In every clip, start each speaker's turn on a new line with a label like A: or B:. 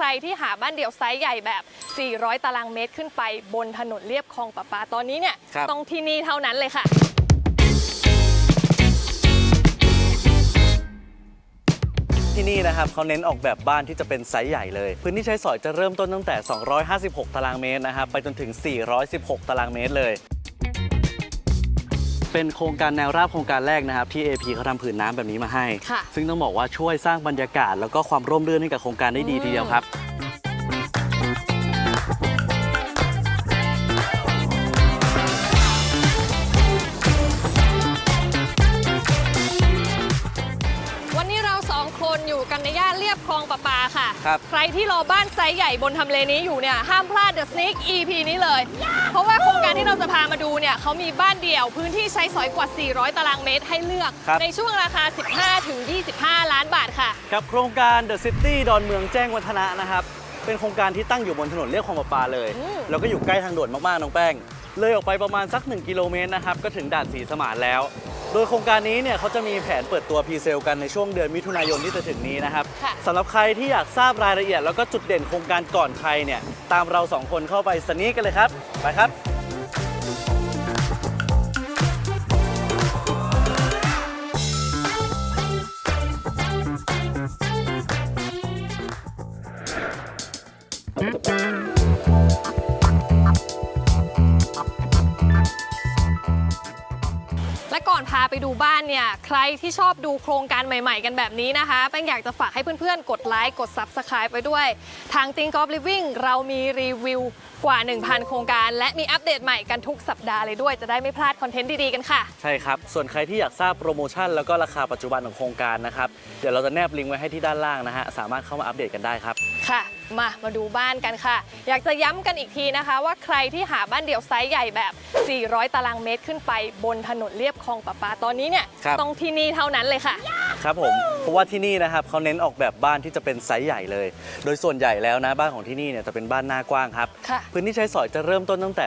A: ใครที่หาบ้านเดี่ยวไซส์ใหญ่แบบ 400 ตารางเมตรขึ้นไปบนถนนเรียบคลองประปาตอนนี้เนี่ย
B: ครับ
A: ต้องที่นี่เท่านั้นเลยค่ะ
B: ที่นี่นะครับเขาเน้นออกแบบบ้านที่จะเป็นไซส์ใหญ่เลย พื้นที่ใช้สอยจะเริ่มต้นตั้งแต่ 256 ตารางเมตรนะครับไปจนถึง 416 ตารางเมตรเลย เป็นโครงการแนวราบโครงการแรกนะครับ ที่ AP เขาทำผืนน้ำแบบนี้มาให้
A: ค่ะ
B: ซึ่งต้องบอกว่าช่วยสร้างบรรยากาศ แล้วก็ความร่มรื่นให้กับโครงการได้ดีทีเดียวครับ
A: วันนี้เราสองคนอยู่กันในย่านเรียบคลองประปาค่ะ
B: ครับ
A: ใครที่รอบ้านไซส์ใหญ่บนทำเลนี้อยู่เนี่ย ห้ามพลาด The Sneak EP นี้เลย เพราะว่าโครง การที่เราจะพามาดูเนี่ยเขามีบ้านเดี่ยวพื้นที่ใช้สอยกว่า 400 ตารางเมตรให้เลือก
B: ครับ
A: ในช่วงราคา 15ถึง25 ล้านบาทค่ะ
B: กับโครงการ The City ดอนเมืองแจ้งวัฒนะนะครับ เป็นโครงการที่ตั้งอยู่บนถนนเรียบคลองประปาเลย
A: อืม
B: แล้วก็อยู่ใกล้ทางด่วนมากๆ น้องแป้ง เลยออกไปประมาณสัก 1 กิโลเมตรนะครับ ก็ถึงด่านสีสมานแล้ว โดยโครงการนี้เนี่ยเขาจะมีแผนเปิดตัวพรีเซลกันในช่วงเดือนมิถุนายนที่จะถึงนี้นะครับ
A: ค่ะ
B: สำหรับใครที่อยากทราบรายละเอียด แล้วก็จุดเด่นโครงการก่อนใครเนี่ยตามเราสองคนเข้าไปสนีกกันเลยครับไปครับ
A: เนี่ยใครที่ชอบดูโครงการใหม่ๆ กันแบบนี้นะคะแป้งอยากจะฝากให้เพื่อนๆ กดไลค์กด Subscribe ไปด้วย ทาง Think of Living เรามีรีวิวกว่า 1,000 โครงการและมีอัปเดตใหม่กันทุกสัปดาห์เลยด้วยจะได้ไม่พลาดคอนเทนต์ดีๆกันค่ะ
B: ใช่ครับ ส่วนใครที่อยากทราบโปรโมชั่นแล้วก็ราคาปัจจุบันของโครงการนะครับ เดี๋ยวเราจะแนบลิงก์ไว้ให้ที่ด้านล่างนะฮะ สามารถเข้ามาอัปเดตกันได้ครับ
A: ค่ะ มามาดูบ้านกันค่ะ อยากจะย้ำกันอีกทีนะคะ ว่าใครที่หาบ้านเดี่ยวไซส์ใหญ่แบบ 400 ตารางเมตรขึ้นไปบนถนนเรียบคลองประปาตอนนี้เนี่ย
B: ครับ
A: ต้องที่นี่เท่านั้นเลยค่ะ
B: ครับผมเพราะว่าที่นี่นะครับเขาเน้นออกแบบบ้านที่จะเป็นไซส์ใหญ่เลย โดยส่วนใหญ่แล้วนะบ้านของที่นี่เนี่ยจะเป็นบ้านหน้ากว้างครับ
A: ค่ะ
B: พื้นที่ใช้สอยจะเริ่มต้นตั้งแต่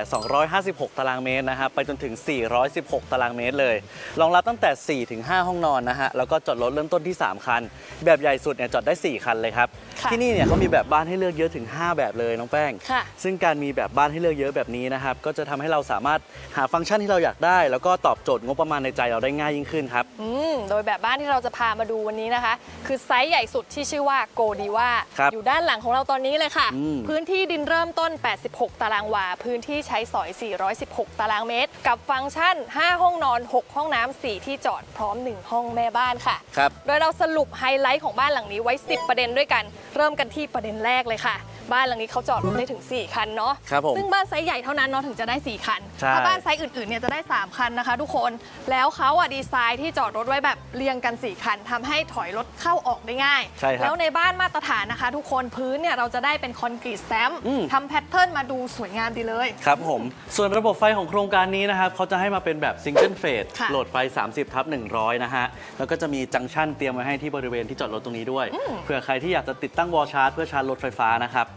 B: 256 ตารางเมตรนะครับไปจนถึง 416 ตารางเมตรเลยรองรับตั้งแต่4ถึง5ห้องนอนนะฮะแล้วก็จอดรถเริ่มต้นที่ 3 คัน แบบใหญ่สุดเนี่ยจอดได้ 4 คันเลยครับ
A: ค่ะ
B: ที่นี่เนี่ยเขามีแบบบ้านให้เลือกเยอะถึง 5 แบบเลยน้องแป้ง
A: ค่ะ
B: ซึ่งการมีแบบบ้านให้เลือกเยอะแบบนี้นะครับก็จะทำให้เราสามารถหาฟังก์ชันที่เราอยากได้ แล้วก็ตอบโจทย์งบประมาณในใจเราได้ง่ายยิ่งขึ้นครับ
A: อืมโดยแบบบ้านที่เราจะพามาดูวันนี้นะคะ คือไซส์ใหญ่สุดที่ชื่อว่าโกดีว่า
B: ครับ
A: อยู่ด้านหลังของเราตอนนี้เลยค่ะ
B: อืม
A: พื้นที่ดินเริ่มต้น 86 ตารางวา พื้นที่ใช้สอย 416 ตารางเมตร กับฟังก์ชัน 5 ห้องนอน 6 ห้องน้ำ 4 ที่จอดพร้อม 1 ห้องแม่บ้านค่ะ
B: ครับ
A: โดยเราสรุปไฮไลท์ของบ้านหลังนี้ไว้ 10 ประเด็นด้วยกัน เริ่มกันที่ประเด็นแรกเลยค่ะ บ้านหลังนี้เขาจอดรถได้ถึง 4 คันเนาะ
B: ครับผม
A: ซึ่งบ้านไซส์ใหญ่เท่านั้นเนาะถึงจะได้ 4 คัน
B: ใช่
A: ถ้าบ้านไซส์อื่นๆเนี่ยจะได้ 3 คันนะคะ ทุกคนแล้วเขาอะดีไซน์ที่จอดรถไว้แบบเรียงกัน 4 คันทำให้ถอยรถเข้าออกได้ง่าย
B: ใช่ครับ
A: แล้วในบ้านมาตรฐานนะคะ ทุกคนพื้นเนี่ยเราจะได้เป็นคอนกรีตสแตมป์
B: อืม
A: ทำแพทเทิร์นมาดูสวยงามดีเลย
B: ครับผมส่วนระบบไฟของโครงการนี้นะครับเขาจะให้มาเป็นแบบซิงเกิลเฟส
A: ค่ะ
B: โหลดไฟ 30ทับ100 นะฮะ แล้วก็จะมีจังชั่นเตรียมไว้ให้ที่บริเวณที่จอดรถตรงนี้ด้วยเผื่อใครที่อยากจะติดตั้งวอลชาร์จเพื่อชาร์จรถไฟฟ้านะครับ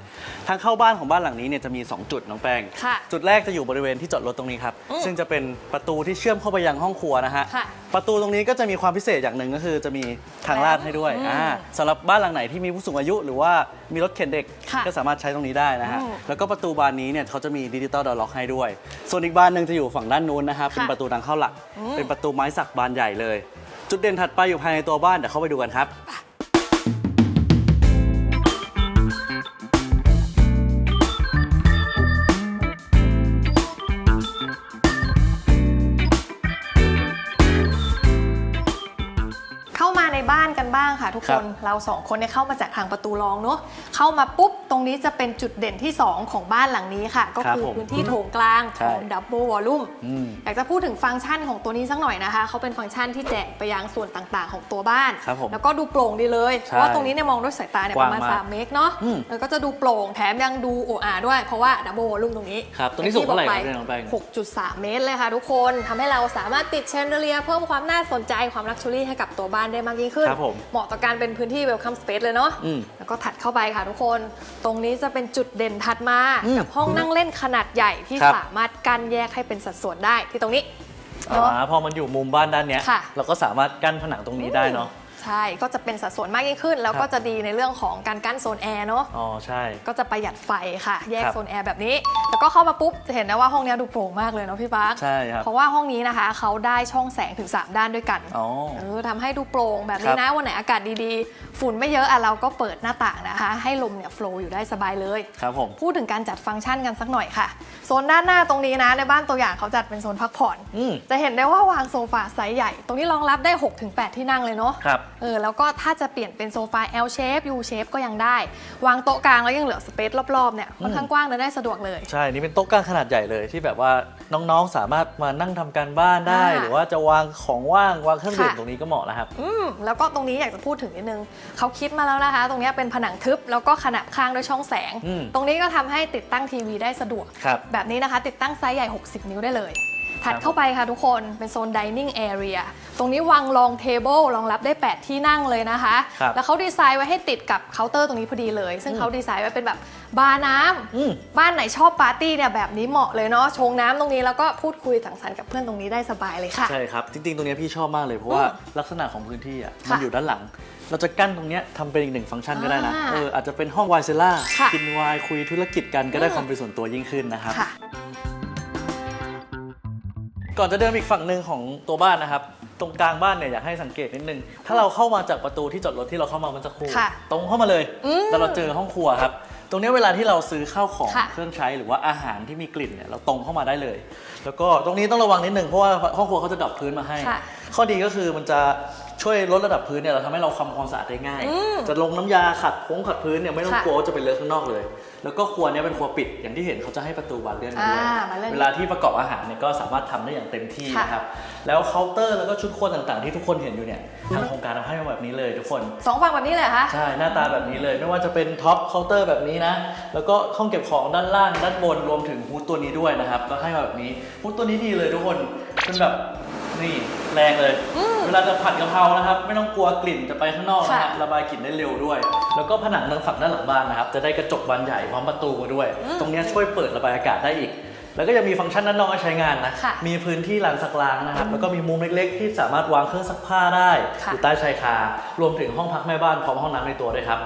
B: ทางเข้าบ้านของบ้านหลังนี้เนี่ยจะมี 2 จุดน้องแป้ง
A: ค่ะ
B: จุดแรกจะอยู่บริเวณที่จอดรถตรงนี้ครับ
A: อืม
B: ซึ่งจะเป็นประตูที่เชื่อมเข้าไปยังห้องครัวนะฮะ
A: ค่ะ
B: ประตูตรงนี้ก็จะมีความพิเศษอย่างหนึ่งก็คือจะมีทางลาดให้ด้วย
A: อืม
B: อ่าสำหรับบ้านหลังไหนที่มีผู้สูงอายุ หรือว่ามีรถเข็นเด็ก
A: ค่ะ
B: ก็สามารถใช้ตรงนี้ได้นะฮะ
A: อืม
B: แล้วก็ประตูบานนี้เนี่ยเขาจะมีดิจิตอลดอล็อกให้ด้วย ส่วนอีกบานหนึ่งจะอยู่ฝั่งด้านนู้นนะครับเป็นประตูทางเข้าหลัก
A: อืม
B: เป็นประตูไม้สักบานใหญ่เลย จุดเด่นถัดไปอยู่ภายในตัวบ้านเดี๋ยวเข้าไปดูกันครับ
A: ค่ะทุก
B: ค
A: ครับนเราสองคนเนี่ยเข้ามาจากทางประตูรองเนาะเข้ามาปุ๊บ ตรงนี้จะเป็นจุดเด่นที่ 2 ของบ้านหลังนี้ค่ะ ก็
B: ครับ
A: คือ
B: ผม
A: พื้นที่โถงกลาง
B: ใช่
A: ของดับเบิลวอลลุ่ม
B: อืม
A: อยากจะพูดถึงฟังก์ชันของตัวนี้สักหน่อยนะคะ เขาเป็นฟังก์ชันที่แจกไปยังส่วนต่างๆ ของตัวบ้าน
B: ครับผม
A: แล้วก็ดูโปร่งดีเลยเพ
B: ใช่
A: ราะว่าตรงนี้เนี่ยมองด้วยสายตาเนี่ย
B: ก
A: ป
B: ว้าง
A: ระมาณ
B: มาก
A: 3 เมตรเนาะ
B: อืม
A: แล้วก็จะดูโปร่งแถมยังดูโออาด้วย เพราะว่าดับเบิลวอลลุ่มตรงนี้
B: ครับตรงนี้สูงเท่าไหร่ครับเนี่ยน้องแป้ง
A: 6.3 เมตรเลยค่ะทุกคน ทำให้เราสามารถติดแชนเดเลียเพิ่มความน่าสนใจความลักชัวรี่ให้กับตัวบ้านได้มากยิ่งขึ้น
B: ครับผม
A: เหมาะต่อการเป็นพื้นที่ welcome space เลยเนาะ
B: อืม
A: แล้วก็ถัดเข้าไปค่ะทุกคน ตรงนี้จะเป็นจุดเด่นถัดมา
B: อืม
A: กับห้องนั่งเล่นขนาดใหญ่ที่
B: ครับ
A: สามารถกั้นแยกให้เป็นสัดส่วนได้ที่ตรงนี้เนาะ
B: อ่าพอมันอยู่มุมบ้านด้านเนี้ย
A: ค่ะ
B: เราก็สามารถกั้นผนังตรงนี้ได้เนาะ
A: ใใช่ ก็จะเป็นสัดส่วนมากยิ่งขึ้น แล้ว
B: ครับ
A: ก็จะดีในเรื่องของการกั้นโซนแอร์เนาะ
B: อ๋อ ใช่
A: ก็จะประหยัดไฟค่ะ แยก
B: ครับ
A: โซนแอร์แบบนี้แล้วก็เข้ามาปุ๊บจะเห็นได้ว่าห้องเนี้ยดูโปร่งมากเลยเนาะพี่ปาร์ค
B: ใช่ครับ
A: เพราะว่าห้องนี้นะคะเขาได้ช่องแสงถึง 3 ด้านด้วยกัน
B: อ๋อ
A: เออทำให้ดูโปร่งแบบ
B: ค
A: นี้
B: รับ
A: นะวันไหนอากาศดีๆ ฝุ่นไม่เยอะอะเราก็เปิดหน้าต่างนะคะ ให้ลมเนี่ยโฟล์อยู่ได้สบายเลย
B: ครับผม
A: พูดถึงการจัดฟังก์ชันกันสักหน่อยค่ะโซนด้านหน้าตรงนี้นะ ในบ้านตัวอย่างเขาจัดเป็นโซนพักผ่อน
B: อืม
A: จะเห็นได้ว่าวางโซฟาไซส์ใหญ่ ตรงนี้รองรับได้ 6-8 ที่นั่งเลยเนาะ
B: ครับ
A: เออแล้วก็ถ้าจะเปลี่ยนเป็นโซฟา L shape U shape ก็ยังได้ วางโต๊ะกลางแล้วยังเหลือสเปซรอบๆเนี่ยค่อนข้างกว้างเดินได้สะดวกเลย
B: ใช่นี่เป็นโต๊ะกลางขนาดใหญ่เลยที่แบบว่าน้องๆสามารถมานั่งทำการบ้านได้
A: อ่า
B: หรือว่าจะวางของว่างวางเครื่องดื่ม
A: ค่ะ
B: ตรงนี้ก็เหมาะแล้วครับ
A: อืมแล้วก็ตรงนี้อยากจะพูดถึงนิดนึงเขาคิดมาแล้วนะคะ ตรงเนี้ยเป็นผนังทึบแล้วก็ขนาบข้างด้วยช่องแสง
B: อืม
A: ตรงนี้ก็ทำให้ติดตั้งทีวีได้สะดวก
B: ครับ
A: แบบนี้นะคะ ติดตั้งไซส์ใหญ่ 60 นิ้วได้เลย ถัด
B: ครับ
A: เข้าไปค่ะทุกคนเป็นโซน dining area ตรงนี้วางรองเทเบิลรองรับได้ 8 ที่นั่งเลยนะคะ
B: ครับ
A: แล้วเขาดีไซน์ไว้ให้ติดกับเคาน์เตอร์ตรงนี้พอดีเลย ซึ่ง
B: อืม
A: เขาดีไซน์ไว้เป็นแบบบาร์น้ำ
B: อืม
A: บ้านไหนชอบปาร์ตี้เนี่ยแบบนี้เหมาะเลยเนาะชงน้ำตรงนี้แล้วก็พูดคุยสังสรรค์กับเพื่อนตรงนี้ได้สบายเลยค่ะ
B: ใช่ครับ จริงๆ ตรงเนี้ยพี่ชอบมากเลย เพราะว่า
A: อืม
B: ลักษณะของพื้นที่อะ
A: ค่ะ
B: มันอยู่ด้านหลัง เราจะกั้นตรงเนี้ยทำเป็นอีกหนึ่งฟังก์ชันก็ได้นะ
A: อ่า
B: เอออาจจะเป็นห้องไวน์เซล่า
A: ค่ะ
B: กินไวน์คุยธุรกิจกันก็ได้
A: อืม
B: ความเป็นส่วนตัวยิ่งขึ้นนะครับ
A: ค่ะ
B: ก่อนจะเดินไปอีกฝั่งหนึ่งของตัวบ้านนะครับ ตรงกลางบ้านเนี่ยอยากให้สังเกตนิดนึง ถ้าเราเข้ามาจากประตูที่จอดรถที่เราเข้ามาเมื่อสักครู่
A: ค่ะ
B: ตรงเข้ามาเลย
A: อืม
B: แล้วเราเจอห้องครัวครับ ตรงเนี้ยเวลาที่เราซื้อข้าวของ
A: ค่ะ
B: เครื่องใช้หรือว่าอาหารที่มีกลิ่นเนี่ยเราตรงเข้ามาได้เลย แล้วก็ตรงนี้ต้องระวังนิดนึงเพราะว่าห้องครัวเขาจะดับพื้นมาให้
A: ค่ะ
B: ข้อดีก็คือมันจะ ช่วยลดระดับพื้นเนี่ยเราทำให้เราทำความสะอาดได้ง่าย
A: อืม
B: จะลงน้ำยาขัดพงขัดพื้นเนี่ยไม่ต้อง
A: ค่ะ
B: กลัวว่าจะไปเลอะข้างนอกเลย แล้วก็ครัวเนี้เป็นครัวปิดอย่างที่เห็นเขาจะให้ประตูบานเลื่อนมาด้วย
A: อ่าบานเลื่อน
B: เวลาที่ประกอบอาหารเนี่ยก็สามารถทำได้อย่างเต็มที่
A: ค่ะ
B: นะครับแล้วเคาน์เตอร์แล้วก็ชุดครัวต่างๆ ที่ทุกคนเห็นอยู่เนี่ยทางโครงการทำให้มาแบบนี้เลยทุกคน
A: สองฝั่งแบบนี้เลยเหรอคะ
B: ใช่ หน้าตาแบบนี้เลยไม่ว่าจะเป็นท็อปเคาน์เตอร์แบบนี้นะ แล้วก็ห้องเก็บของด้านล่างด้านบนรวมถึงฮูดตัวนี้ด้วยนะครับ ก็ให้มาแบบนี้ฮูดตัวนี้ดีเลยทุกคนเป็นแบบนี่แรงเลย เวลาจะผัดกะเพรานะครับ ไม่ต้องกลัวกลิ่นจะไปข้างนอกนะฮะ
A: ค่ะ
B: ระบายกลิ่นได้เร็วด้วย แล้วก็ผนังทางฝั่งด้านหลังบ้านนะครับ จะได้กระจกบานใหญ่พร้อมประตูมาด้วย ตรงเนี้ยช่วยเปิดระบายอากาศได้อีก แล้วก็ยังมีฟังก์ชันด้านนอกให้ใช้งานนะ
A: ค่ะ
B: มีพื้นที่ลานซักล้างนะครับแล้วก็มีมุมเล็กๆ ที่สามารถวางเครื่องซักผ้าได้
A: ค่ะ
B: อยู่ใต้ชายคารวมถึงห้องพักแม่บ้านพร้อมห้องน้ำในตัวด้วยครับ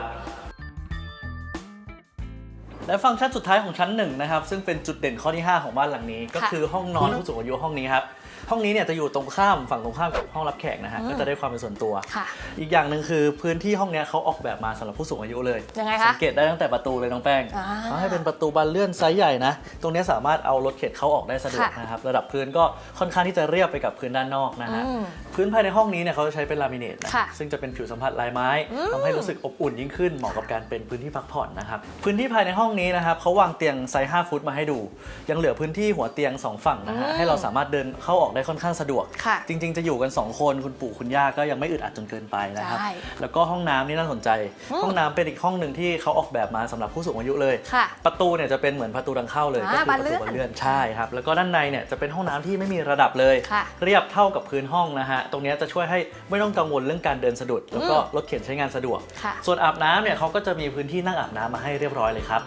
B: และฟังก์ชันสุดท้ายของชั้นหนึ่งนะครับ ซึ่งเป็นจุดเด่นข้อที่ 5 ของบ้านหลังนี้ ก็
A: ค่ะ
B: คือห้องนอนผู้สูงอายุห้องนี้ครับ ห้องนี้เนี่ยจะอยู่ตรงข้ามฝั่งตรงข้ามกับห้องรับแขกนะฮะ
A: อืม
B: ก็จะได้ความเป็นส่วนตัว
A: ค่ะ
B: อีกอย่างหนึ่งคือพื้นที่ห้องเนี้ยเขาออกแบบมาสำหรับผู้สูงอายุเลย
A: ยังไงคะ
B: สังเกตได้ตั้งแต่ประตูเลยน้องแป้ง
A: อ่า
B: เขาให้เป็นประตูบานเลื่อนไซส์ใหญ่นะ ตรงเนี้ยสามารถเอารถเข็นเข้าออกได้สะดวก
A: ค่ะ
B: นะครับ ระดับพื้นก็ค่อนข้างที่จะเรียบไปกับพื้นด้านนอกนะฮะ
A: อืม
B: พื้นภายในห้องนี้เนี่ยเขาจะใช้เป็นลามิเนตนะ
A: ค่ะ
B: ซึ่งจะเป็นผิวสัมผัสลายไม้
A: อืม
B: ทำให้รู้สึกอบอุ่นยิ่งขึ้นเหมาะกับการเป็นพื้นที่พักผ่อนนะครับพื้นที่ภายในห้องนี้นะครับเขาวางเตียงไซส์5ฟุตมาให้ดู ยังเหลือพื้นที่หัวเตียงสองฝั่งนะฮะ
A: อืม
B: ให้เราสามารถเดินเข้าออกได้ค่อนข้างสะดวก
A: ค่ะ
B: จริง ๆ จะอยู่กัน 2 คนคุณปู่คุณย่าก็ยังไม่อึดอัดจนเกินไปนะครับ
A: ใช่
B: แล้วก็ห้องน้ำนี่น่าสนใจ
A: อืม
B: ห้องน้ำเป็นอีกห้องหนึ่งที่เขาออกแบบมาสำหรับผู้สูงอายุเลย
A: ค่ะ
B: ประตูเนี่ยจะเป็นเหมือนประตูทางเข้าเลย
A: อ่า
B: ก็คือประตู
A: บานเลื่อน
B: บานเลื่อนใช่ครับแล้วก็ด้านในเนี่ยจะเป็นห้องน้ำที่ไม่มีระดับเลย
A: ค่ะ
B: เรียบเท่ากับพื้นห้องนะฮะตรงเนี้ยจะช่วยให้ไม่ต้องกังวลเรื่องการเดินสะดุด แล้วก็
A: อืม
B: รถเข็นใช้งานสะดวก
A: ค่ะ
B: ส่วนอาบน้ำเนี่ยเขาก็จะมีพื้นที่นั่งอาบน้ำมาให้เรียบร้อยเลยครับ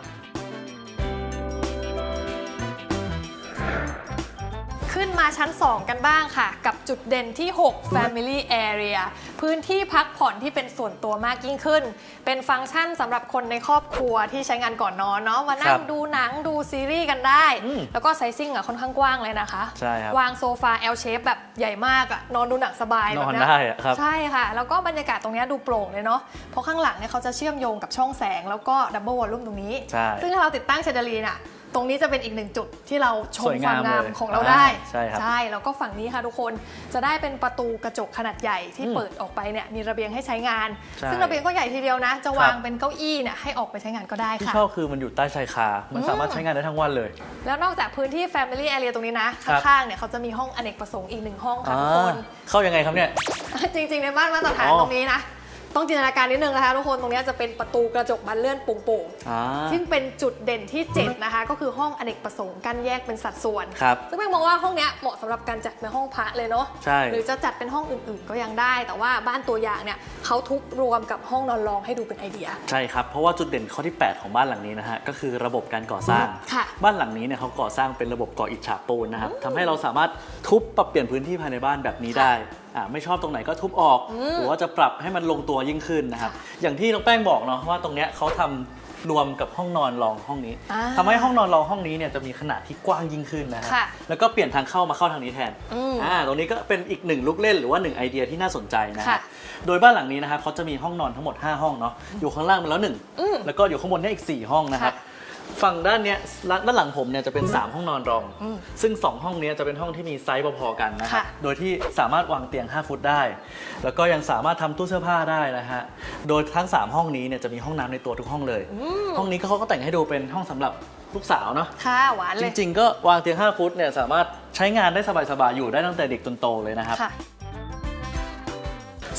A: ขึ้นมาชั้น 2 กันบ้างค่ะ กับจุดเด่นที่ 6 Family Area พื้นที่พักผ่อนที่เป็นส่วนตัวมากยิ่งขึ้น เป็นฟังก์ชันสำหรับคนในครอบครัวที่ใช้งานก่อนนอนเนาะมานั่
B: ครั
A: ง
B: บ
A: ดูหนังดูซีรีส์กันได้
B: อืม
A: แล้วก็ไซซิ่งอะค่อนข้างกว้างเลยนะคะ
B: ใช่ครับ
A: วางโซฟา L shape แบบใหญ่มากอะนอนดูหนังสบาย
B: น
A: แบบ
B: อน
A: เนี้ย
B: ได้อะครับ
A: ใช่ค่ะ แล้วก็บรรยากาศตรงเนี้ยดูโปร่งเลยเนาะเพราะข้างหลังเนี่ยเขาจะเชื่อมโยงกับช่องแสง แล้วก็ดับเบิลวอลลุ่มตรงนี้
B: ใช่
A: ซึ่งถ้าเราติดตั้งเชนเดอเรียร์น่ะ ตรงนี้จะเป็นอีกหนึ่งจุดที่เราชม
B: สวยาม
A: ควางมงาม
B: เลย
A: ของเราได้
B: ใช่ครับ
A: ใช่แล้วก็ฝั่งนี้ค่ะทุกคนจะได้เป็นประตูกระจกขนาดใหญ่ที่
B: อืม
A: เปิดออกไปเนี่ยมีระเบียงให้ใช้งาน
B: ใช่
A: ซึ่งระเบียงก็ใหญ่ทีเดียวนะ จะ
B: ครับ
A: วางเป็นเก้าอี้เนี่ยให้ออกไปใช้งานก็ได้
B: ที่
A: ค่ะ
B: ชอบคือมันอยู่ใต้ชายคา มันสามารถใช้งานได้ทั้งวันเลย
A: แล้วนอกจากพื้นที่ Family Area ตรงนี้นะ
B: ครับ
A: ข้างๆเนี่ยเขาจะมีห้องอเนกประสงค์อีกหนึ่งห้องค่ะ
B: อ่า
A: ทุกคน
B: เข้ายังไงครับเนี่ย
A: จริงๆ ในบ้านมาตรฐาน
B: อ๋อ
A: ตรงนี้นะ ต้องจินตนาการนิดนึงนะคะทุกคนตรงนี้จะเป็นประตูกระจกบานเลื่อนโป่งๆ
B: อ่า
A: ซึ่งเป็นจุดเด่นที่7นะคะก็คือห้องอเนกประสงค์กั้นแยกเป็นสัดส่วน
B: ครับ
A: ซึ่งแม่งมองว่าห้องเนี้ยเหมาะสำหรับการจัดในห้องพระเลยเนาะ
B: ใช่
A: หรือจะจัดเป็นห้องอื่นๆ ก็ยังได้ แต่ว่าบ้านตัวอย่างเนี่ยเขาทุบรวมกับห้องนอนรองให้ดูเป็นไอเดีย
B: ใช่ครับเพราะว่าจุดเด่นข้อที่ 8 ของบ้านหลังนี้นะฮะก็คือระบบการก่อสร้าง
A: ค่ะ
B: บ้านหลังนี้เนี่ยเขาก่อสร้างเป็นระบบก่ออิฐฉาบปูนนะครับทำให้เราสามารถทุบปรับเปลี่ยนพื้นที่ภายในบ้านแบบนี้ได้ อ่าไม่ชอบตรงไหนก็ทุบออก หรือว่าจะปรับให้มันลงตัวยิ่งขึ้นนะครับ อย่างที่น้องแป้งบอกเนาะว่าตรงเนี้ยเขาทำรวมกับห้องนอนรองห้องนี้
A: อ่า
B: ทำให้ห้องนอนรองห้องนี้เนี่ยจะมีขนาดที่กว้างยิ่งขึ้นนะฮะ
A: ค่ะ
B: แล้วก็เปลี่ยนทางเข้ามาเข้าทางนี้แทน
A: อืม
B: อ่าตรงนี้ก็เป็นอีกหนึ่งลูกเล่นหรือว่าหนึ่งไอเดียที่น่าสนใจนะ
A: ค่ะ
B: ฮะโดยบ้านหลังนี้นะครับเขาจะมีห้องนอนทั้งหมด 5 ห้องเนาะอยู่ข้างล่างมาแล้วหนึ่ง
A: อืม
B: แล้วก็อยู่ข้างบนเนี่ยอีก 4 ห้องนะครับ
A: ค่ะ
B: ฝั่งด้านเนี้ยด้านหลังผมเนี่ยจะเป็น 3 ห้องนอนรอง
A: อืม
B: ซึ่ง 2 ห้องเนี้ยจะเป็นห้องที่มีไซส์พอๆกันนะครับ
A: ค่ะ
B: โดยที่สามารถวางเตียง 5 ฟุตได้ แล้วก็ยังสามารถทำตู้เสื้อผ้าได้นะฮะ โดยทั้ง 3 ห้องนี้เนี่ยจะมีห้องน้ำในตัวทุกห้องเลย ห้องนี้เขาก็แต่งให้ดูเป็นห้องสำหรับลูกสาวเนาะ
A: ค่ะหวาน
B: จ
A: เลย
B: ริงๆ ก็วางเตียง 5 ฟุตเนี่ยสามารถใช้งานได้สบายๆ อยู่ได้ตั้งแต่เด็กจนโตเลยนะครับ
A: ค่ะ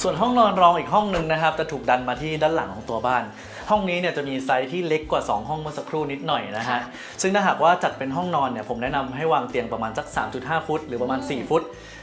B: ส่วนห้องนอนรองอีกห้องหนึ่งนะครับจะถูกดันมาที่ด้านหลังของตัวบ้าน ห้องนี้เนี่ยจะมีไซส์ที่เล็กกว่า 2 ห้องเมื่อสักครู่นิดหน่อยนะฮะ
A: ค่ะ
B: ซึ่งถ้าหากว่าจัดเป็นห้องนอนเนี่ยผมแนะนำให้วางเตียงประมาณสัก 3.5 ฟุต หรือประมาณ 4 ฟุต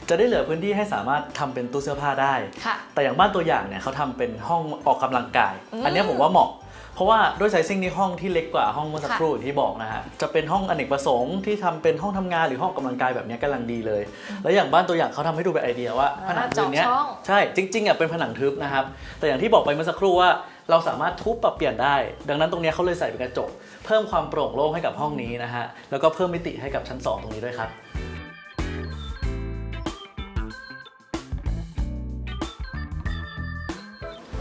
B: จะได้เหลือพื้นที่ให้สามารถทำเป็นตู้เสื้อผ้าได้
A: ค่ะ
B: แต่อย่างบ้านตัวอย่างเนี่ยเขาทำเป็นห้องออกกำลังกาย
A: อืม
B: อันเนี้ยผมว่าเหมาะเพราะว่าด้วยไซซิ่งที่ห้องที่เล็กกว่าห้องเมื่อสัก
A: ค่ะ
B: ครู่อย่างที่บอกนะฮะ จะเป็นห้องอเนกประสงค์ที่ทำเป็นห้องทำงานหรือห้องออกกำลังกายแบบเนี้ยกำลังดีเลย แล้วอย่างบ้านตัวอย่างเขาทำให้ดูเป็นไอเดียว่าผนังคืนเนี้ย
A: เจาะช่อง
B: ใช่จริงๆอะเป็นผนังทึบนะครับ แต่อย่างที่บอกไปเมื่อสักครู่ว่า เราสามารถทุบปรับเปลี่ยนได้ ดังนั้นตรงเนี้ยเขาเลยใส่เป็นกระจก เพิ่มความโปร่งโล่งให้กับห้องนี้นะฮะ แล้วก็เพิ่มมิติให้กับชั้น 2 ตรงนี้ด้วยครับ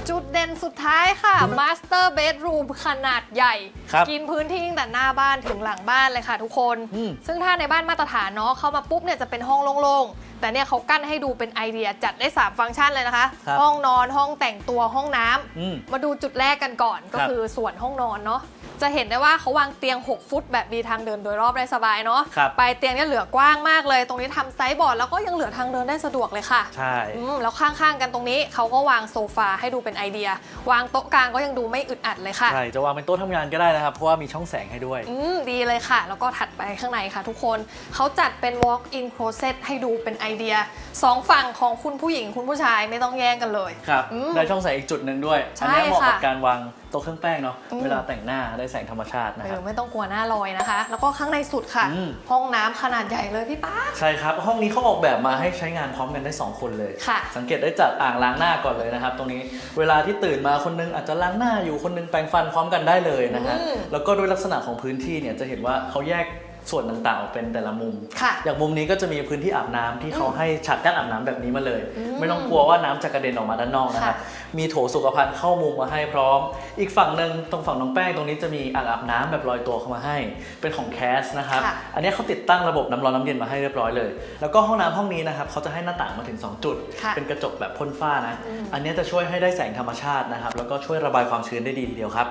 A: จุดเด่นสุดท้ายค่ะ Master Bedroom ขนาดใหญ่
B: ครับ
A: กินพื้นที่ตั้งแต่หน้าบ้านถึงหลังบ้านเลยค่ะทุกคน
B: อืม
A: ซึ่งถ้าในบ้านมาตรฐานเนาะเข้ามาปุ๊บเนี่ยจะเป็นห้องโล่งๆ แต่เนี่ยเขากั้นให้ดูเป็นไอเดียจัดได้ 3 ฟังก์ชันเลยนะคะ
B: ครับ
A: ห้องนอนห้องแต่งตัวห้องน้ำ
B: อืม
A: มาดูจุดแรกกันก่อนก็
B: ครับ
A: คือส่วนห้องนอนเนาะ จะเห็นได้ว่าเขาวางเตียง 6 ฟุต แบบมีทางเดินโดยรอบได้สบายเนาะ
B: ครับ
A: ปลายเตียงเนี่ยเหลือกว้างมากเลย ตรงนี้ทำไซส์บอร์ดแล้วก็ยังเหลือทางเดินได้สะดวกเลยค่ะ
B: ใช่
A: อืมแล้วข้างๆกันตรงนี้เขาก็วางโซฟาให้ดูเป็นไอเดีย วางโต๊ะกลางก็ยังดูไม่อึดอัดเลยค่ะ
B: ใช่จะวางเป็นโต๊ะทำงานก็ได้นะครับเพราะว่ามีช่องแสงให้ด้วย
A: อืมดีเลยค่ะ แล้วก็ถัดไปข้างในค่ะ ทุกคนเขาจัดเป็น walk in closet ให้ดูเป็นไอเดียสองฝั่งของคุณผู้หญิงคุณผู้ชายไม่ต้องแย่งกันเลย
B: ครับ
A: อืม
B: ได้ช่องแสงอีกจุดหนึ่งด้วย
A: ใช่
B: อันเนี้ยเหมาะกับ
A: ค่ะ
B: การวางโต๊ะเครื่องแป้งเนาะ
A: อืม
B: เวลาแต่งหน้าได้แสงธรรมชาตินะ
A: เอ
B: ครั
A: อบ ไม่ต้องกลัวหน้าลอยนะคะ แล้วก็ข้างในสุดค่ะ
B: อืม
A: ห้องน้ำขนาดใหญ่เลยพี่ป๊า
B: ใช่ครับ ห้องนี้เขาออกแบบมาให้ใช้งานพร้อมกันได้ 2 คนเลย
A: ค่ะ
B: สังเกตได้จากอ่างล้างหน้าก่อนเลยนะครับ ตรงนี้เวลาที่ตื่นมาคนนึงอาจจะล้างหน้าอยู่คนนึงแปรงฟันพร้อมกันได้เลยนะฮะ
A: อืม
B: แล้วก็ด้วยลักษณะของพื้นที่เนี่ยจะเห็นว่าเขาแยก ส่วนต่างๆออกเป็นแต่ละมุม
A: ค่ะ
B: อย่างมุมนี้ก็จะมีพื้นที่อาบน้ำที่เขาให้ฉากกั้นอาบน้ำแบบนี้มาเลย
A: อืม
B: ไม่ต้องกลัวว่าน้ำจะกระเด็นออกมาด้านนอกนะครับ
A: ค่ะ
B: มีโถสุขภัณฑ์เข้ามุมมาให้พร้อม อีกฝั่งหนึ่งตรงฝั่งน้องแป้งตรงนี้จะมีอ่างอาบน้ำแบบลอยตัวเข้ามาให้ เป็นของแคสนะครับ
A: ค่ะ
B: อันนี้เขาติดตั้งระบบน้ำร้อนน้ำเย็นมาให้เรียบร้อยเลย แล้วก็ห้องน้ำห้องนี้นะครับเขาจะให้หน้าต่างมาถึง 2 จุด
A: ค่ะ
B: เป็นกระจกแบบพ่นฝ้านะ
A: อืม
B: อันนี้จะช่วยให้ได้แสงธรรมชาตินะครับ แล้วก็ช่วยระบายความชื้นได้ดีทีเดียวครับ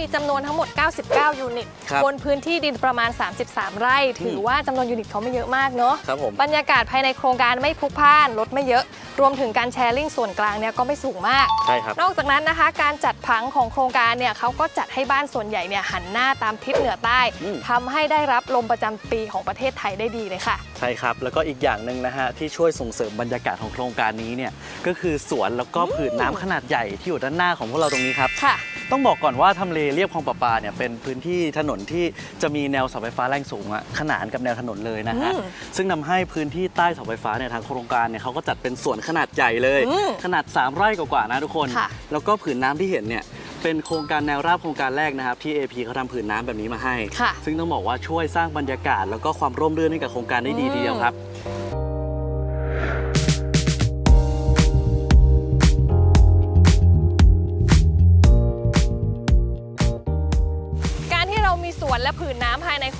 A: มีจำนวนทั้งหมด 99 ยูนิต
B: ครับ
A: บนพื้นที่ดินประมาณ 33 ไร่ ถือว่าจำนวนยูนิตเขาไม่เยอะมากเนาะ
B: ครับผม
A: บรรยากาศภายในโครงการไม่พลุกพล่านรถไม่เยอะ รวมถึงการแชร์ลิงส่วนกลางเนี่ยก็ไม่สูงมาก
B: ใช่ครับ
A: นอกจากนั้นนะคะ การจัดผังของโครงการเนี่ยเขาก็จัดให้บ้านส่วนใหญ่เนี่ยหันหน้าตามทิศเหนือใต้
B: อืม
A: ทำให้ได้รับลมประจำปีของประเทศไทยได้ดีเลยค่ะ
B: ใช่ครับ แล้วก็อีกอย่างหนึ่งนะฮะ ที่ช่วยส่งเสริมบรรยากาศของโครงการนี้เนี่ยก็คือสวนแล้วก็ผืนน้ำขนาดใหญ่ที่อยู่ด้านหน้าของพวกเราตรงนี้ครับ
A: ค่ะ
B: ต้องบอกก่อนว่าทำเลเรียบคลองประปาเนี่ยเป็นพื้นที่ถนนที่จะมีแนวเสาไฟฟ้าแรงสูงอะขนานกับแนวถนนเลยนะฮะ
A: อืม
B: ซึ่งนำให้พื้นที่ใต้เสาไฟฟ้าเนี่ยทางโครงการเนี่ยเขาก็จัดเป็นสวนขนาดใหญ่เลย
A: อืม
B: ขนาด 3 ไร่กว่าๆนะทุกคน
A: ค่ะ
B: แล้วก็ผืนน้ำที่เห็นเนี่ยเป็นโครงการแนวราบโครงการแรกนะครับที่ AP เขาทำผืนน้ำแบบนี้มาให้
A: ค่ะ
B: ซึ่งต้องบอกว่าช่วยสร้างบรรยากาศ แล้วก็ความร่มรื่นให้กับโครงการได้ดี
A: อืม
B: ทีเดียวครับ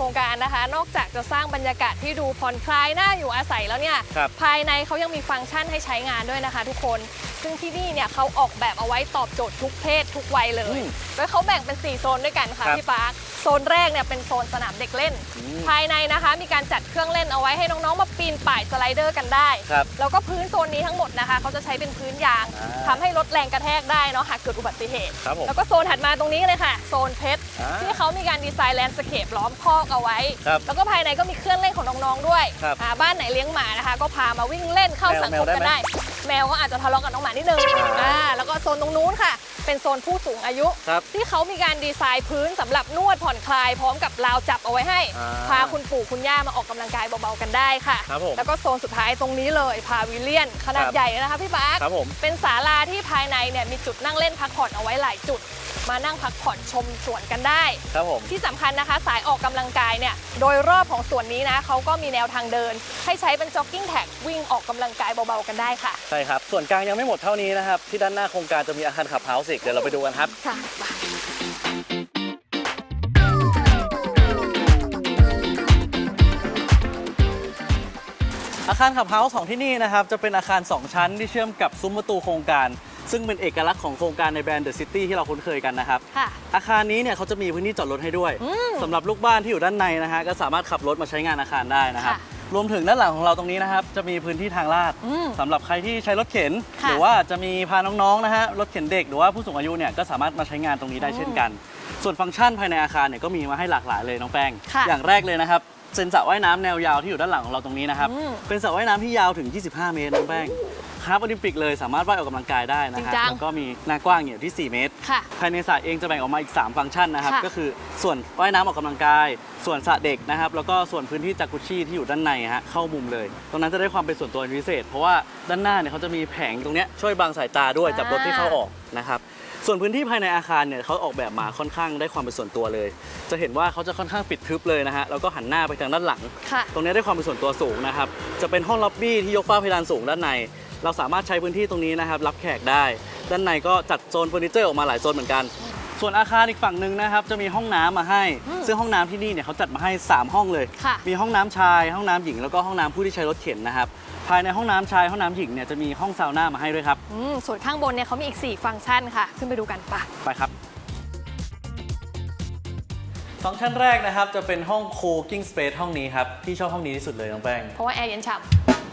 A: รงการนะคะ นอกจากจะสร้างบรรยากาศที่ดูผ่อนคลายน่าอยู่อาศัยแล้วเนี่ย
B: ครับ
A: ภายในเขายังมีฟังก์ชันให้ใช้งานด้วยนะคะ ทุกคน ซึ่งที่นี่เนี่ยเขาออกแบบเอาไว้ตอบโจทย์ทุกเพศทุกวัยเลย
B: อืม
A: โดยเขาแบ่งเป็น 4 โซนด้วยกันค่ะ
B: ครับ
A: พี่ปาร์คโซนแรกเนี่ยเป็นโซนสนามเด็กเล่น
B: อืม
A: ภายในนะคะ มีการจัดเครื่องเล่นเอาไว้ให้น้องๆมาปีนป่ายสไลเดอร์กันได้
B: ครับ
A: แล้วก็พื้นโซนนี้ทั้งหมดนะคะเขาจะใช้เป็นพื้นยาง
B: อ่า
A: ทำให้ลดแรงกระแทกได้เนาะหากเกิดอุบัติเหตุ
B: ครับผม
A: แล้วก็โซนถัดมาตรงนี้เลยค่ะ โซนเพชร
B: อ่า
A: ที่เขามีการดีไซน์แลนด์สเคปล้อมคอกเอาไว้
B: ครับ
A: แล้วก็ภายในก็มีเครื่องเล่นของน้องๆด้วย
B: ครับ
A: อ่าบ้านไหนเลี้ยงหมานะคะ ก็พามาวิ่งเล่นเข้า
B: แมว
A: สัง
B: แม
A: ควม
B: ได้
A: กัน
B: ไหม
A: ได้ แมวก็อาจจะทะเลาะกับน้องหมานิดนึง
B: อ่า
A: อ่าแล้วก็โซนตรงนู้นค่ะ เป็นโซนผู้สูงอายุ
B: ครับ
A: ที่เขามีการดีไซน์พื้นสำหรับนวดผ่อนคลาย พร้อมกับราวจับเอาไว้ให้
B: อ่า
A: พาคุณปู่คุณย่ามาออกกำลังกายเบาๆกันได้ค่ะ
B: ครับผม
A: แล้วก็โซนสุดท้ายตรงนี้เลยพาวิเลียนขนาด
B: ครับ
A: ใหญ่นะคะพี่บาส
B: ครับผม
A: เป็นศาลาที่ภายในเนี่ยมีจุดนั่งเล่นพักผ่อนเอาไว้หลายจุด มานั่งพักผ่อนชมสวนกันได้
B: ครับผม
A: ที่สำคัญนะคะ สายออกกำลังกายเนี่ยโดยรอบของสวนนี้นะเขาก็มีแนวทางเดิน ให้ใช้เป็นจ็อกกิ้งแท็กวิ่งออกกำลังกายเบาๆกันได้ค่ะ
B: ใช่ครับ ส่วนกลางยังไม่หมดเท่านี้นะครับ ที่ด้านหน้าโครงการจะมีอาคารขับเฮาส์อีกเดี๋ยวเราไปดูกันครับ
A: ค่ะ
B: อาคารขับเฮาส์ของที่นี่นะครับจะเป็นอาคาร 2 ชั้นที่เชื่อมกับซุ้มประตูโครงการ ซึ่งเป็นเอกลักษณ์ของโครงการในแบรนด์เดอะซิตี้ที่เราคุ้นเคยกันนะครับ
A: ค่ะ
B: อาคารนี้เนี่ยเขาจะมีพื้นที่จอดรถให้ด้วยสำหรับลูกบ้านที่อยู่ด้านในนะฮะก็สามารถขับรถมาใช้งานอาคารได้นะครับ
A: ค่ะ
B: รวมถึงด้านหลังของเราตรงนี้นะครับ จะมีพื้นที่ทางลาด
A: อืม
B: สำหรับใครที่ใช้รถเข็น
A: ค่ะ
B: หรือว่าจะมีพาน้องๆนะฮะรถเข็นเด็กหรือว่าผู้สูงอายุเนี่ยก็สามารถมาใช้งานตรงนี้ได้เช่นกัน ส่วนฟังก์ชันภายในอาคารเนี่ยก็มีมาให้หลากหลายเลยน้องแป้ง
A: ค่ะ
B: อย่างแรกเลยนะครับ เป็นสระว่ายน้ำแนวยาวที่อยู่ด้านหลังของเราตรงนี้นะครับ
A: อืม
B: เป็นสระว่ายน้ำที่ยาวถึง 25 เมตรน้องแป้งครับโอลิมปิกเลยสามารถว่ายออกกำลังกายได้นะครั
A: จริงจัง
B: แล้วก็มีหน้ากว้างอยู่ที่ 4 เมตร
A: ค่ะ
B: ภายในสระเองจะแบ่งออกมาอีก 3 ฟังก์ชันนะครับ
A: ค่ะ
B: ก็คือส่วนว่ายน้ำออกกำลังกาย ส่วนสระเด็กนะครับ แล้วก็ส่วนพื้นที่จากุชชี่ที่อยู่ด้านในฮะเข้ามุมเลย ตรงนั้นจะได้ความเป็นส่วนตัวเป็นพิเศษ เพราะว่าด้านหน้าเนี่ยเขาจะมีแผงตรงเนี้ยช่วยบังสายตาด้วยจับรถที่เข้าออกนะครับ ส่วนพื้นที่ภายในอาคารเนี่ยเขาออกแบบมาค่อนข้างได้ความเป็นส่วนตัวเลย จะเห็นว่าเขาจะค่อนข้างปิดทึบเลยนะฮะแล้วก็หันหน้าไปทางด้านหลัง
A: ค่ะ
B: ตรงนี้ได้ความเป็นส่วนตัวสูงนะครับ จะเป็นห้องล็อบบี้ที่ยกฝ้าเพดานสูงด้านใน เราสามารถใช้พื้นที่ตรงนี้นะครับรับแขกได้ ด้านในก็จัดโซนเฟอร์นิเจอร์ออกมาหลายโซนเหมือนกัน ส่วนอาคารอีกฝั่งหนึ่งนะครับจะมีห้องน้ำมาให้
A: อืม
B: ซึ่งห้องน้ำที่นี่เนี่ยเขาจัดมาให้ 3 ห้องเลย
A: ค่ะ
B: มีห้องน้ำชาย ห้องน้ำหญิงแล้วก็ห้องน้ำผู้ที่ใช้รถเข็นนะครับภายในห้องน้ำชายห้องน้ำหญิงเนี่ยจะมีห้องซาวน่ามาให้ด้วยครับ
A: อืมส่วนข้างบนเนี่ยเขามีอีก 4 ฟังก์ชันค่ะ ขึ้นไปดูกันปะ
B: ไปครับ ฟังก์ชันแรกนะครับ จะเป็นห้อง co-working space ห้องนี้ครับที่ชอบห้องนี้ที่สุดเลยน้องแป้ง
A: เพราะว่าแอร์เย็นฉ่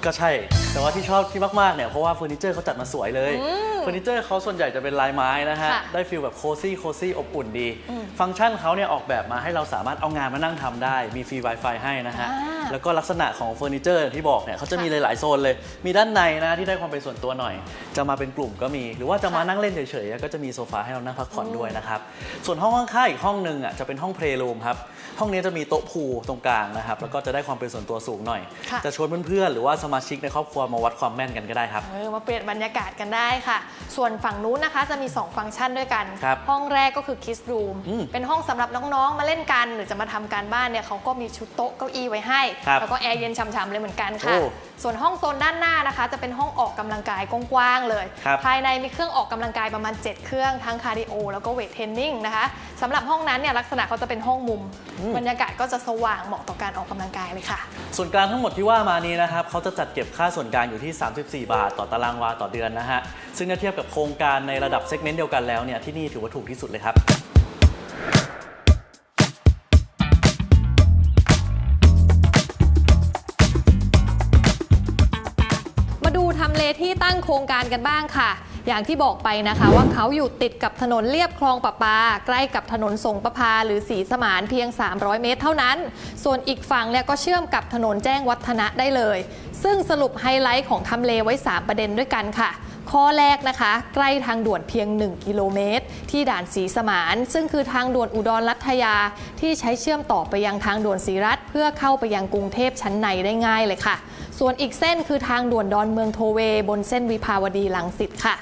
B: ก็ใช่ แต่ว่าที่ชอบที่มาก ๆ เนี่ย เพราะว่าเฟอร์นิเจอร์เขาจัดมาสวยเลย
A: อืม
B: เฟอร์นิเจอร์เขาส่วนใหญ่จะเป็นลายไม้นะฮะ
A: ค่ะ
B: ได้ฟีลแบบโคซี่โคซี่อบอุ่นดี
A: อืม
B: ฟังก์ชันเขาเนี่ยออกแบบมาให้เราสามารถเอางานมานั่งทำได้ มีฟรี Wi-Fi ให้นะฮะ
A: อ่า
B: แล้วก็ลักษณะของเฟอร์นิเจอร์อย่างที่บอกเนี่ยเขาจะมีหลายๆโซนเลย มีด้านในนะที่ได้ความเป็นส่วนตัวหน่อย จะมาเป็นกลุ่มก็มี หรือว่าจะมานั่งเล่นเฉยๆก็จะมีโซฟาให้เรานั่งพักผ่อนด้วยนะครับ ส่วนห้องข้างๆอีกห้องหนึงอะจะเป็นห้องเพลย์รูมครับ ห้องนี้จะมีโต๊ะพูลตรงกลางนะครับ แล้วก็จะได้ความเป็นส่วนตัวสูงหน่อย
A: ค่ะ
B: จะชวนเพื่อนๆหรือว่าสมาชิกในครอบครัวมาวัดความแม่นกันก็ได้ครับำ
A: เออมาเปลี่ยนบรรยากาศกันได้ค่ะ ส่วนฝั่งนู้นนะคะจะมี 2 ฟังก์ชันด้วยกัน
B: ครับ
A: ห้องแรกก็คือ Kiss Room
B: อืม
A: เป็นห้องสำหรับน้องๆ มาเล่นกัน หรือจะมาทำการบ้านเนี่ยเขาก็มีชุดโต๊ะเก้าอี้ไว้ให้
B: ครับ
A: แล้วก็แอร์เย็นฉ่ำๆเลยเหมือนกันค่ะ
B: โอ้
A: ส่วนห้องโซนด้านหน้านะคะ จะเป็นห้องออกกำลังกายกว้างๆเลย
B: ครับ
A: ภายในมีเครื่องออกกำลังกายประมาณ 7 เครื่องทั้งคาร์ดิโอแล้วก็เวทเทรนนิ่งนะคะสำหรับห้องนั้นเนี่ยลักษณะเขาจะเป็นห้องมุม บรรยากาศก็จะสว่างเหมาะต่อการออกกำลังกายเลยค่ะ
B: ส่วนกลางทั้งหมดที่ว่ามานี้นะครับเขาจะจัดเก็บค่าส่วนกลางอยู่ที่ 34 บาท ต่อตารางวาต่อเดือนนะฮะ ซึ่งถ้าเทียบกับโครงการในระดับเซกเมนต์เดียวกันแล้วเนี่ยที่นี่ถือว่าถูกที่สุดเลยครับ
A: ทำเลที่ตั้งโครงการกันบ้างค่ะ อย่างที่บอกไปนะคะว่าเขาอยู่ติดกับถนนเลียบคลองประปา ใกล้กับถนนสงประพาหรือสีสมานเพียง 300 เมตรเท่านั้น ส่วนอีกฝั่งเนี่ยก็เชื่อมกับถนนแจ้งวัฒนะได้เลย ซึ่งสรุปไฮไลท์ของทำเลไว้ 3 ประเด็นด้วยกันค่ะข้อแรกนะคะ ใกล้ทางด่วนเพียง 1 กิโลเมตร ที่ด่านสีสมาน ซึ่งคือทางด่วนอุดรลัทยา ที่ใช้เชื่อมต่อไปยังทางด่วนศรีรัตน์เพื่อเข้าไปยังกรุงเทพชั้นในได้ง่ายเลยค่ะ ส่วนอีกเส้นคือทางด่วนดอนเมืองโทเว บนเส้นวิภาวดีลังสิตค่ะ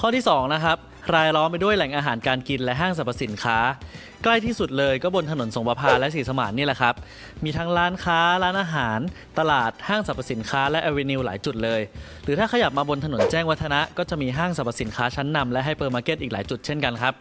B: ข้อที่ 2 นะครับ รายล้อมไปด้วยแหล่งอาหารการกินและห้างสรรพสินค้า ใกล้ที่สุดเลยก็บนถนนสงประพาและศรีสมานนี่แหละครับ มีทั้งร้านค้า ร้านอาหาร ตลาดห้างสรรพสินค้าและแอเวนิวหลายจุดเลย หรือถ้าขยับมาบนถนนแจ้งวัฒนะ ก็จะมีห้างสรรพสินค้าชั้นนำและไฮเปอร์มาร์เก็ตอีกหลายจุดเช่นกันครับ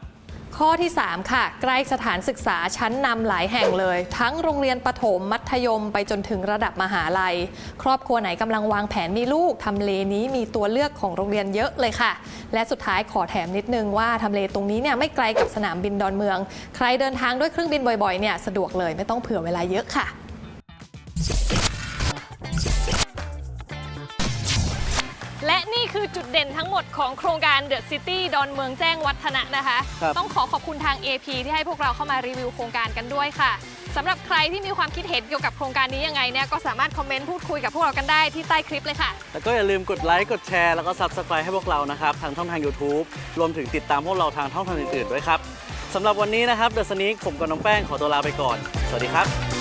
A: ข้อที่ 3 ค่ะ ใกล้สถานศึกษาชั้นนำหลายแห่งเลย ทั้งโรงเรียนประถมมัธยมไปจนถึงระดับมหาลัย ครอบครัวไหนกำลังวางแผนมีลูกทำเลนี้มีตัวเลือกของโรงเรียนเยอะเลยค่ะ และสุดท้ายขอแถมนิดนึงว่าทำเลตรงนี้เนี่ยไม่ไกลกับสนามบินดอนเมือง ใครเดินทางด้วยเครื่องบินบ่อยๆเนี่ยสะดวกเลยไม่ต้องเผื่อเวลาเยอะค่ะ และนี่คือจุดเด่นทั้งหมดของโครงการ The City ดอนเมืองแจ้งวัฒนะนะคะ
B: ครับ
A: ต้องขอขอบคุณทาง AP ที่ให้พวกเราเข้ามารีวิวโครงการกันด้วยค่ะสำหรับใครที่มีความคิดเห็นเกี่ยวกับโครงการนี้ยังไงเนี่ยก็สามารถคอมเมนต์พูดคุยกับพวกเรากันได้ที่ใต้คลิปเลยค่ะ
B: แล้วก็อย่าลืมกดไลค์กดแชร์แล้วก็ Subscribe ให้พวกเรานะครับ ทางช่องทาง YouTube รวมถึงติดตามพวกเราทางช่องทางอื่นๆด้วยครับสำหรับวันนี้นะครับเดอะสนิกผมกับน้องแป้งขอตัวลาไปก่อน สวัสดีครับ